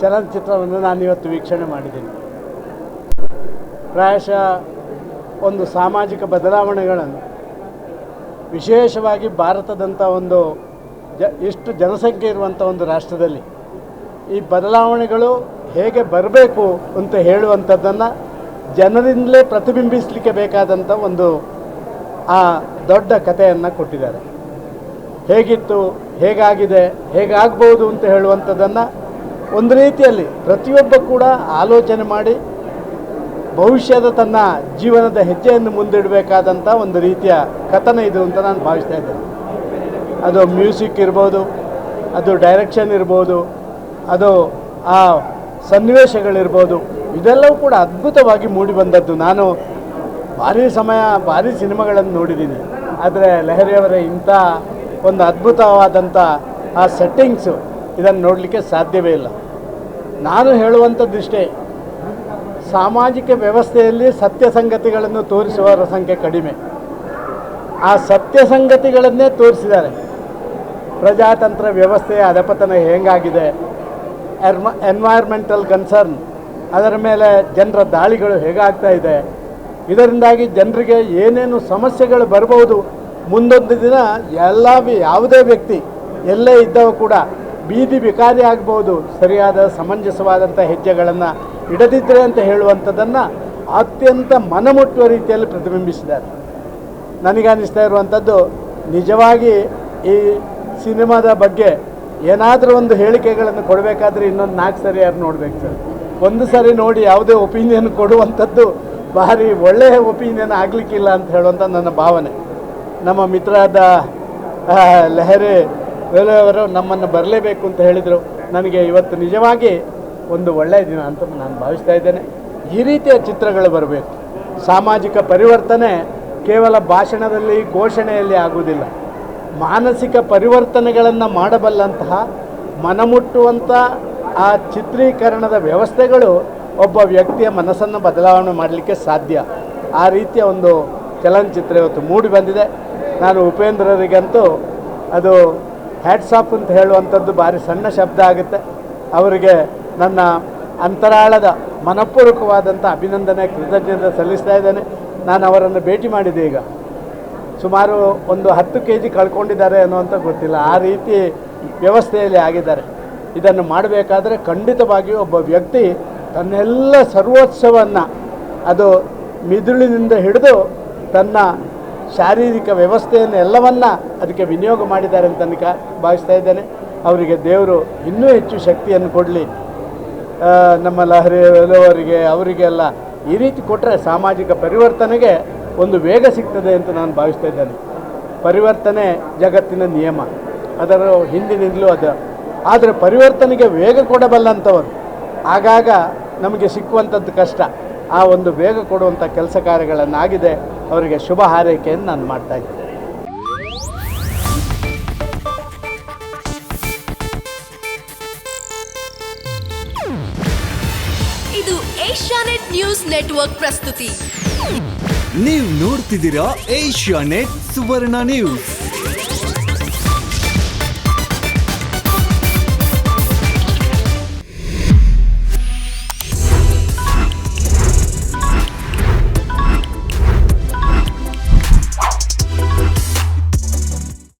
ಚಲನಚಿತ್ರವನ್ನು ನಾನು ಇವತ್ತು ವೀಕ್ಷಣೆ ಮಾಡಿದ್ದೀನಿ. ಪ್ರಾಯಶಃ ಒಂದು ಸಾಮಾಜಿಕ ಬದಲಾವಣೆಗಳನ್ನು, ವಿಶೇಷವಾಗಿ ಭಾರತದಂಥ ಒಂದು ಜ, ಎಷ್ಟು ಜನಸಂಖ್ಯೆ ಇರುವಂಥ ಒಂದು ರಾಷ್ಟ್ರದಲ್ಲಿ, ಈ ಬದಲಾವಣೆಗಳು ಹೇಗೆ ಬರಬೇಕು ಅಂತ ಹೇಳುವಂಥದ್ದನ್ನು ಜನರಿಂದಲೇ ಪ್ರತಿಬಿಂಬಿಸಲಿಕ್ಕೆ ಬೇಕಾದಂಥ ಒಂದು, ಆ ದೊಡ್ಡ ಕಥೆಯನ್ನು ಕೊಟ್ಟಿದ್ದಾರೆ. ಹೇಗಿತ್ತು, ಹೇಗಾಗಿದೆ, ಹೇಗಾಗ್ಬೋದು ಅಂತ ಹೇಳುವಂಥದ್ದನ್ನು ಒಂದು ರೀತಿಯಲ್ಲಿ ಪ್ರತಿಯೊಬ್ಬ ಕೂಡ ಆಲೋಚನೆ ಮಾಡಿ ಭವಿಷ್ಯದ ತನ್ನ ಜೀವನದ ಹೆಜ್ಜೆಯನ್ನು ಮುಂದಿಡಬೇಕಾದಂಥ ಒಂದು ರೀತಿಯ ಕಥನ ಇದು ಅಂತ ನಾನು ಭಾವಿಸ್ತಾ ಇದ್ದೇನೆ. ಅದು ಮ್ಯೂಸಿಕ್ ಇರ್ಬೋದು, ಅದು ಡೈರೆಕ್ಷನ್ ಇರ್ಬೋದು, ಅದು ಆ ಸನ್ನಿವೇಶಗಳಿರ್ಬೋದು, ಇದೆಲ್ಲವೂ ಕೂಡ ಅದ್ಭುತವಾಗಿ ಮೂಡಿ ಬಂದದ್ದು. ನಾನು ಭಾರಿ ಸಮಯ, ಭಾರಿ ಸಿನಿಮಾಗಳನ್ನು ನೋಡಿದ್ದೀನಿ. ಆದರೆ ಲಹರಿಯವರ ಇಂಥ ಒಂದು ಅದ್ಭುತವಾದಂಥ ಆ ಸೆಟ್ಟಿಂಗ್ಸು ಇದನ್ನು ನೋಡಲಿಕ್ಕೆ ಸಾಧ್ಯವೇ ಇಲ್ಲ. ನಾನು ಹೇಳುವಂಥದ್ದಿಷ್ಟೇ, ಸಾಮಾಜಿಕ ವ್ಯವಸ್ಥೆಯಲ್ಲಿ ಸತ್ಯ ಸಂಗತಿಗಳನ್ನು ತೋರಿಸುವವರ ಸಂಖ್ಯೆ ಕಡಿಮೆ. ಆ ಸತ್ಯ ಸಂಗತಿಗಳನ್ನೇ ತೋರಿಸಿದ್ದಾರೆ. ಪ್ರಜಾತಂತ್ರ ವ್ಯವಸ್ಥೆಯ ಅಧಪತನ ಹೇಗಾಗಿದೆ, ಎರ್ಮ ಎನ್ವೈರ್ಮೆಂಟಲ್ ಕನ್ಸರ್ನ್ ಅದರ ಮೇಲೆ ಜನರ ದಾಳಿಗಳು ಹೇಗಾಗ್ತಾ ಇದೆ, ಇದರಿಂದಾಗಿ ಜನರಿಗೆ ಏನೇನು ಸಮಸ್ಯೆಗಳು ಬರಬಹುದು, ಮುಂದೊಂದು ದಿನ ಎಲ್ಲ, ಯಾವುದೇ ವ್ಯಕ್ತಿ ಎಲ್ಲೇ ಇದ್ದವ ಕೂಡ ಬೀದಿ ಬಿಕಾರಿ ಆಗ್ಬೋದು ಸರಿಯಾದ ಸಮಂಜಸವಾದಂಥ ಹೆಜ್ಜೆಗಳನ್ನು ಇಡದಿದ್ದರೆ ಅಂತ ಹೇಳುವಂಥದ್ದನ್ನು ಅತ್ಯಂತ ಮನಮುಟ್ಟುವ ರೀತಿಯಲ್ಲಿ ಪ್ರತಿಬಿಂಬಿಸಿದ್ದಾರೆ. ನನಗನ್ನಿಸ್ತಾ ಇರುವಂಥದ್ದು ನಿಜವಾಗಿ ಈ ಸಿನಿಮಾದ ಬಗ್ಗೆ ಏನಾದರೂ ಒಂದು ಹೇಳಿಕೆಗಳನ್ನು ಕೊಡಬೇಕಾದ್ರೆ ಇನ್ನೊಂದು ನಾಲ್ಕು ಸರಿ ಯಾರು ನೋಡ್ಬೇಕು ಸರ್. ಒಂದು ಸರಿ ನೋಡಿ ಯಾವುದೇ ಒಪಿನಿಯನ್ ಕೊಡುವಂಥದ್ದು ಭಾರಿ ಒಳ್ಳೆಯ ಒಪಿನಿಯನ್ ಆಗಲಿಕ್ಕಿಲ್ಲ ಅಂತ ಹೇಳುವಂಥ ನನ್ನ ಭಾವನೆ. ನಮ್ಮ ಮಿತ್ರರಾದ ಆ, ಲಹರಿ ವೇಲುವರು ನಮ್ಮನ್ನು ಬರಲೇಬೇಕು ಅಂತ ಹೇಳಿದರು. ನನಗೆ ಇವತ್ತು ನಿಜವಾಗಿ ಒಂದು ಒಳ್ಳೆಯ ದಿನ ಅಂತ ನಾನು ಭಾವಿಸ್ತಾ ಇದ್ದೇನೆ. ಈ ರೀತಿಯ ಚಿತ್ರಗಳು ಬರಬೇಕು. ಸಾಮಾಜಿಕ ಪರಿವರ್ತನೆ ಕೇವಲ ಭಾಷಣದಲ್ಲಿ, ಘೋಷಣೆಯಲ್ಲಿ ಆಗುವುದಿಲ್ಲ. ಮಾನಸಿಕ ಪರಿವರ್ತನೆಗಳನ್ನು ಮಾಡಬಲ್ಲಂತಹ ಮನಮುಟ್ಟುವಂಥ ಆ ಚಿತ್ರೀಕರಣದ ವ್ಯವಸ್ಥೆಗಳು ಒಬ್ಬ ವ್ಯಕ್ತಿಯ ಮನಸ್ಸನ್ನು ಬದಲಾವಣೆ ಮಾಡಲಿಕ್ಕೆ ಸಾಧ್ಯ. ಆ ರೀತಿಯ ಒಂದು ಚಲನಚಿತ್ರ ಇವತ್ತು ಮೂಡಿ ಬಂದಿದೆ. ನಾನು ಉಪೇಂದ್ರರಿಗಂತೂ ಅದು ಹ್ಯಾಟ್ಸ್ ಆಫ್ ಅಂತ ಹೇಳುವಂಥದ್ದು ಭಾರಿ ಸಣ್ಣ ಶಬ್ದ ಆಗುತ್ತೆ. ಅವರಿಗೆ ನನ್ನ ಅಂತರಾಳದ ಮನಪೂರ್ವಕವಾದಂಥ ಅಭಿನಂದನೆ, ಕೃತಜ್ಞತೆ ಸಲ್ಲಿಸ್ತಾ ಇದ್ದೇನೆ. ನಾನು ಅವರನ್ನು ಭೇಟಿ ಮಾಡಿದೆ ಈಗ. ಸುಮಾರು ಒಂದು ಹತ್ತು ಕೆ ಜಿ ಕಳ್ಕೊಂಡಿದ್ದಾರೆ ಅನ್ನುವಂಥ ಗೊತ್ತಿಲ್ಲ. ಆ ರೀತಿ ವ್ಯವಸ್ಥೆಯಲ್ಲಿ ಆಗಿದ್ದಾರೆ. ಇದನ್ನು ಮಾಡಬೇಕಾದ್ರೆ ಖಂಡಿತವಾಗಿಯೂ ಒಬ್ಬ ವ್ಯಕ್ತಿ ತನ್ನೆಲ್ಲ ಸರ್ವೋತ್ಸವನ್ನು ಅದು ಮಿದುಳಿನಿಂದ ಹಿಡಿದು ತನ್ನ ಶಾರೀರಿಕ ವ್ಯವಸ್ಥೆಯನ್ನು ಎಲ್ಲವನ್ನ ಅದಕ್ಕೆ ವಿನಿಯೋಗ ಮಾಡಿದ್ದಾರೆ ಅಂತ ತನಕ ಭಾವಿಸ್ತಾ ಇದ್ದೇನೆ. ಅವರಿಗೆ ದೇವರು ಇನ್ನೂ ಹೆಚ್ಚು ಶಕ್ತಿಯನ್ನು ಕೊಡಲಿ. ನಮ್ಮ ಲಹರಿ ಅವರಿಗೆ ಅವರಿಗೆಲ್ಲ ಈ ರೀತಿ ಕೊಟ್ಟರೆ ಸಾಮಾಜಿಕ ಪರಿವರ್ತನೆಗೆ ಒಂದು ವೇಗ ಸಿಗ್ತದೆ ಅಂತ ನಾನು ಭಾವಿಸ್ತಾ ಇದ್ದೇನೆ. ಪರಿವರ್ತನೆ ಜಗತ್ತಿನ ನಿಯಮ. ಅದರ ಹಿಂದಿನಿಂದಲೂ ಅದು. ಆದರೆ ಪರಿವರ್ತನೆಗೆ ವೇಗ ಕೊಡಬಲ್ಲಂಥವರು ಆಗಾಗ ನಮಗೆ ಸಿಕ್ಕುವಂಥದ್ದು ಕಷ್ಟ. ಆ ಒಂದು ವೇಗ ಕೊಡುವಂಥ ಕೆಲಸ ಕಾರ್ಯಗಳನ್ನಾಗಿದೆ. ಅವರಿಗೆ ಶುಭ ಹಾರೈಕೆಯನ್ನು ನಾನು ಮಾಡ್ತಾ ಇದ್ದೇನೆ. ಇದು ಏಷ್ಯಾನೆಟ್ ನ್ಯೂಸ್ ನೆಟ್ವರ್ಕ್ ಪ್ರಸ್ತುತಿ. ನೀವು ನೋಡ್ತಿದ್ದೀರಾ ಏಷ್ಯಾನೆಟ್ ಸುವರ್ಣ ನ್ಯೂಸ್.